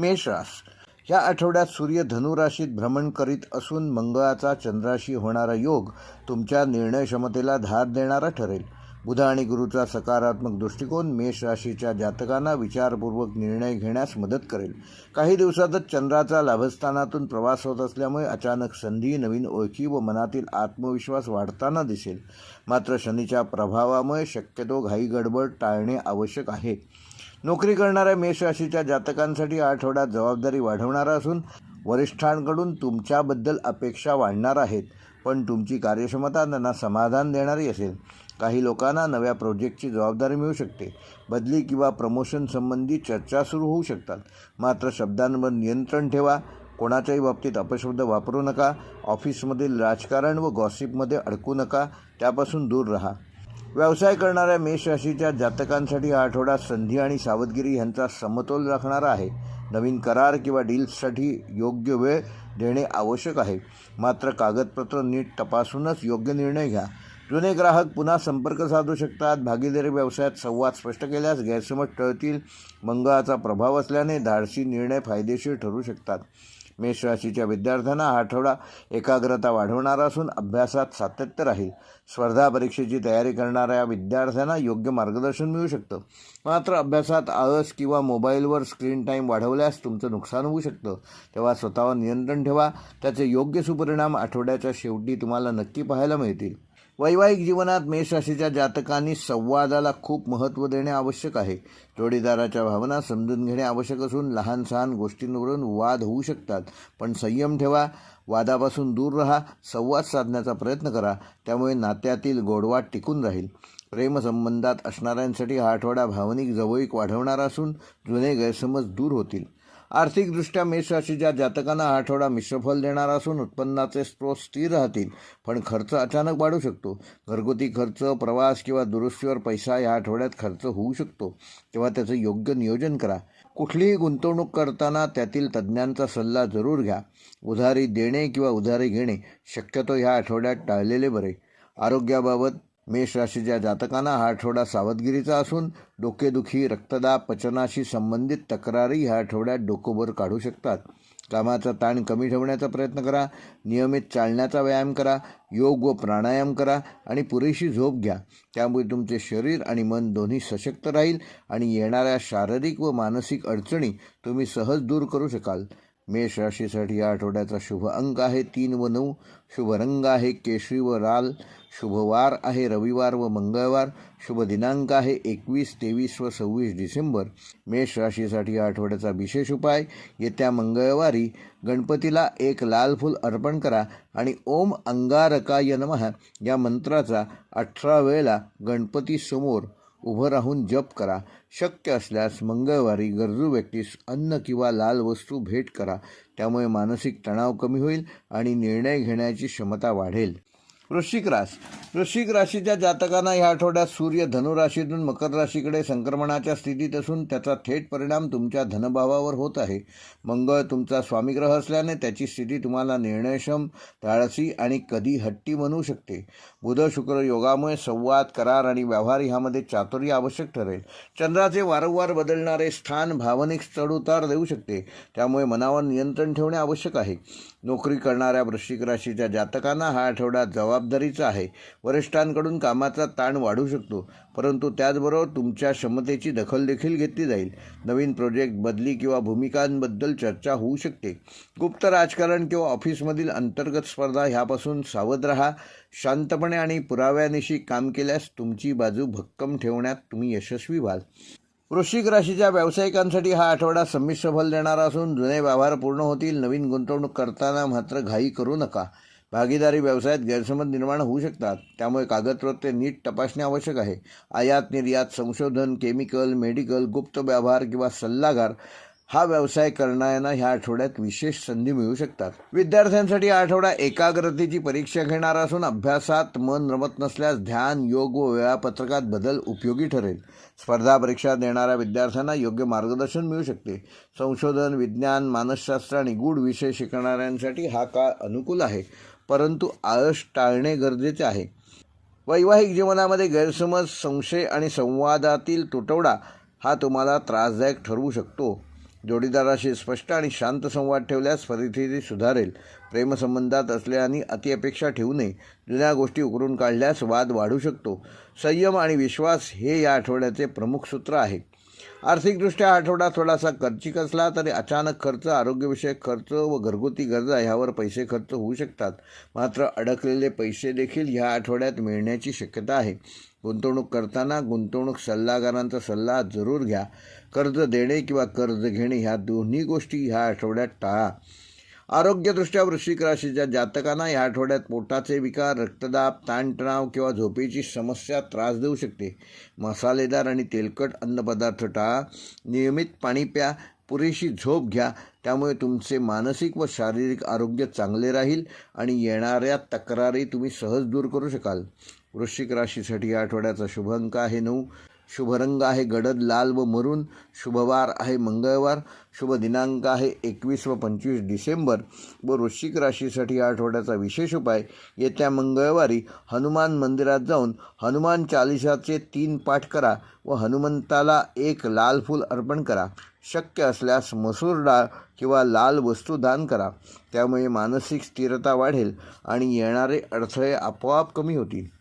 मेषरास या आठवड्यात सूर्य धनुराशीत भ्रमण करीत असून मंगळाचा चंद्राशी होणारा योग तुमच्या निर्णय क्षमतेला धार देणारा ठरेल. बुध आणि गुरुचा सकारात्मक दृष्टिकोन मेष राशीच्या जातकांना विचारपूर्वक निर्णय घेण्यास मदत करेल. काही दिवसातच चंद्राचा लाभस्थानातून प्रवास होत असल्यामुळे अचानक संधी नवीन ओळखी व मनातील आत्मविश्वास वाढताना दिसेल. मात्र शनीच्या प्रभावामुळे शक्यतो घाई गडबड टाळणे आवश्यक आहे. नोकरी करणाऱ्या मेष राशीच्या जातकांसाठी आठवड्यात आठवडा जबाबदारी वाढवणारा असून वरिष्ठांकडून तुमच्याबद्दल अपेक्षा वाढणार आहेत पण तुमची कार्यक्षमता त्यांना समाधान देणारी असेल. काही लोकांना नव्या प्रोजेक्टची जबाबदारी मिळू शकते. बदली किंवा प्रमोशन संबंधी चर्चा सुरू होऊ शकतात. मात्र शब्दांवर नियंत्रण ठेवा. कोणाच्याही बाबतीत अपशब्द वापरू नका. ऑफिसमधील राजकारण व गॉसिपमध्ये अडकू नका. त्यापासून दूर राहा. व्यवसाय करणाऱ्या मेष राशीच्या जातकांसाठी हा आठवडा संधी आणि सावधगिरी यांचा समतोल राखणारा आहे. नवीन करार किंवा डील्ससाठी योग्य वेळ देणे आवश्यक आहे. मात्र कागदपत्र नीट तपासूनच योग्य निर्णय घ्या. जुने ग्राहक पुन्हा संपर्क साधू शकतात. भागीदारी व्यवसायात संवाद स्पष्ट केल्यास गैरसमज टळतील. मंगळाचा प्रभाव असल्याने धाडसी निर्णय फायदेशीर ठरू शकतात. मेष राशीच्या विद्यार्थ्यांना हा आठवडा एकाग्रता वाढवणारा असून अभ्यासात सातत्य राहील. स्पर्धा परीक्षेची तयारी करणाऱ्या विद्यार्थ्यांना योग्य मार्गदर्शन मिळू शकतं. मात्र अभ्यासात आळस किंवा मोबाईलवर स्क्रीन टाईम वाढवल्यास तुमचं नुकसान होऊ शकतं. तेव्हा स्वतःवर नियंत्रण ठेवा. त्याचे योग्य सुपरिणाम आठवड्याच्या शेवटी तुम्हाला नक्की पाहायला मिळतील. वैवाहिक जीवनात मेषराशीच्या जातकांनी संवादाला खूप महत्त्व देणे आवश्यक आहे. जोडीदाराच्या भावना समजून घेणे आवश्यक असून लहान सहान गोष्टींवरून वाद होऊ शकतात. पण संयम ठेवा वादापासून दूर राहा संवाद साधण्याचा प्रयत्न करा त्यामुळे नात्यातील गोडवा टिकून राहील. प्रेमसंबंधात असणाऱ्यांसाठी हा आठवडा भावनिक जवळीक वाढवणारा असून जुने गैरसमज दूर होतील. आर्थिकदृष्ट्या मेष राशीच्या जातकांना हा आठवडा मिश्रफल देणारा असून उत्पन्नाचे स्रोत स्थिर राहतील. पण खर्च अचानक वाढू शकतो. घरगुती खर्च प्रवास किंवा दुरुस्तीवर पैसा या आठवड्यात खर्च होऊ शकतो. तेव्हा त्याचं योग्य नियोजन करा. कुठलीही गुंतवणूक करताना त्यातील तज्ज्ञांचा सल्ला जरूर घ्या. उधारी देणे किंवा उधारी घेणे शक्यतो ह्या आठवड्यात टाळलेले बरे. आरोग्याबाबत मेष राशीच्या जातकांना हा आठवडा सावधगिरीचा असून डोकेदुखी रक्तदाब पचनाशी संबंधित तक्रारी ह्या आठवड्यात डोकोबर काढू शकतात. कामाचा ताण कमी ठेवण्याचा प्रयत्न करा नियमित चालण्याचा व्यायाम करा योग व प्राणायाम करा आणि पुरेशी झोप घ्या. त्यामुळे तुमचे शरीर आणि मन दोन्ही सशक्त राहील आणि येणाऱ्या शारीरिक व मानसिक अडचणी तुम्ही सहज दूर करू शकाल. मेष राशीसाठी या आठवड्याचा शुभ अंक आहे तीन व नऊ. शुभ रंग आहे केशरी व लाल. शुभवार आहे रविवार व मंगळवार. शुभ दिनांक आहे एकवीस तेवीस व सव्वीस डिसेंबर. मेष राशीसाठी या आठवड्याचा विशेष उपाय येत्या मंगळवारी गणपतीला एक लाल फूल अर्पण करा आणि ओम अंगारकाय नमः या मंत्राचा अठरा वेळेला गणपतीसमोर उभं राहून जप करा. शक्य असल्यास मंगळवारी गरजू व्यक्तीस अन्न किंवा लाल वस्तू भेट करा. त्यामुळे मानसिक तणाव कमी होईल आणि निर्णय घेण्याची क्षमता वाढेल. वृश्चिक रास वृश्चिक राशीच्या जातकांना ह्या आठवड्यात सूर्य धनुराशीतून मकर राशीकडे संक्रमणाच्या स्थितीत असून त्याचा थेट परिणाम तुमच्या धनभावावर होत आहे. मंगळ तुमचा स्वामीग्रह असल्याने त्याची स्थिती तुम्हाला निर्णयक्षम धाडसी आणि कधी हट्टी बनवू शकते. बुध शुक्र योगामुळे संवाद करार आणि व्यवहार ह्यामध्ये चातुर्य आवश्यक ठरेल. चंद्राचे वारंवार बदलणारे स्थान भावनिक चढउतार देऊ शकते. त्यामुळे मनावर नियंत्रण ठेवणे आवश्यक आहे. नोकरी करणाऱ्या वृश्चिक राशीच्या जातकांना हा आठवडा जबाबदारीचा आहे. वरिष्ठांकडून कामाचा ताण वाढू शकतो परंतु त्याचबरोबर तुमच्या क्षमतेची दखल देखील घेतली जाईल. नवीन प्रोजेक्ट बदली किंवा भूमिकांबद्दल चर्चा होऊ शकते. गुप्त राजकारण किंवा ऑफिसमधील अंतर्गत स्पर्धा ह्यापासून सावध राहा. शांतपणे आणि पुराव्यानिशी काम केल्यास तुमची बाजू भक्कम ठेवण्यात तुम्ही यशस्वी व्हाल. वृश्चिक राशीच्या व्यावसायिकांसाठी हा आठवडा संमिश्र फल देणारा असून जुने व्यवहार पूर्ण होतील. नवीन गुंतवणूक करताना मात्र घाई करू नका. भागीदारी व्यवसायात गैरसमज निर्माण होऊ शकतात. त्यामुळे कागदपत्रे नीट तपासणे आवश्यक आहे. आयात निर्यात संशोधन केमिकल मेडिकल गुप्त व्यवहार किंवा सल्लागार हा व्यवसाय करणाऱ्यांना ह्या आठवड्यात विशेष संधी मिळू शकतात. विद्यार्थ्यांसाठी हा आठवडा एकाग्रतेची परीक्षा घेणारा असून अभ्यासात मन रमत नसल्यास ध्यान योग व वेळापत्रकात बदल उपयोगी ठरेल. स्पर्धा परीक्षा देणाऱ्या विद्यार्थ्यांना योग्य मार्गदर्शन मिळू शकते. संशोधन विज्ञान मानसशास्त्र आणि गूढ विषय शिकणाऱ्यांसाठी हा काळ अनुकूल आहे परंतु आळस टाळणे गरजेचे आहे. वैवाहिक जीवनामध्ये गैरसमज संशय आणि संवादातील तुटवडा हा तुम्हाला त्रासदायक ठरवू शकतो. जोडीदाराशी स्पष्ट आणि शांत संवाद ठेवल्यास परिस्थिती सुधारेल. प्रेमसंबंधात असल्याने अतिअपेक्षा ठेवू नये. जुन्या गोष्टी उकरून काढल्यास वाद वाढू शकतो. संयम आणि विश्वास हे या आठवड्याचे प्रमुख सूत्र आहे. आर्थिकदृष्ट्या आठवडा थोडासा खर्चिक असला तरी अचानक खर्च आरोग्यविषयक खर्च व घरगुती गरजा ह्यावर पैसे खर्च होऊ शकतात. मात्र अडकलेले पैसे देखील ह्या आठवड्यात मिळण्याची शक्यता आहे. गुंतवणूक करताना गुंतवणूक सल्लागारांचा सल्ला जरूर घ्या. कर्ज देणे किंवा कर्ज घेणे ह्या दोन्ही गोष्टी ह्या आठवड्यात टाळा. आरोग्यदृष्ट्या वृश्चिक राशीच्या जातकांना या आठवड्यात पोटाचे विकार रक्तदाब ताणतणाव किंवा झोपेची समस्या त्रास देऊ शकते. मसालेदार आणि तेलकट अन्नपदार्थ टाळा. नियमित पाणी प्या. पुरेशी झोप घ्या. त्यामुळे तुमचे मानसिक व शारीरिक आरोग्य चांगले राहील आणि येणाऱ्या तक्रारी तुम्ही सहज दूर करू शकाल. वृश्चिक राशीसाठी या आठवड्याचा शुभ अंक आहे नऊ. शुभ रंग आहे गडद लाल व मरून. शुभवार आहे मंगळवार. शुभ दिनांक आहे एकवीस व पंचवीस डिसेंबर व वृश्चिक राशीसाठी या आठवड्याचा विशेष उपाय. येत्या मंगळवारी हनुमान मंदिरात जाऊन हनुमान चालिसाचे तीन पाठ करा व हनुमंताला एक लाल फूल अर्पण करा. शक्य असल्यास मसूर डाळ किंवा लाल वस्तू दान करा. त्यामुळे मानसिक स्थिरता वाढेल आणि येणारे अडथळे आपोआप कमी होतील.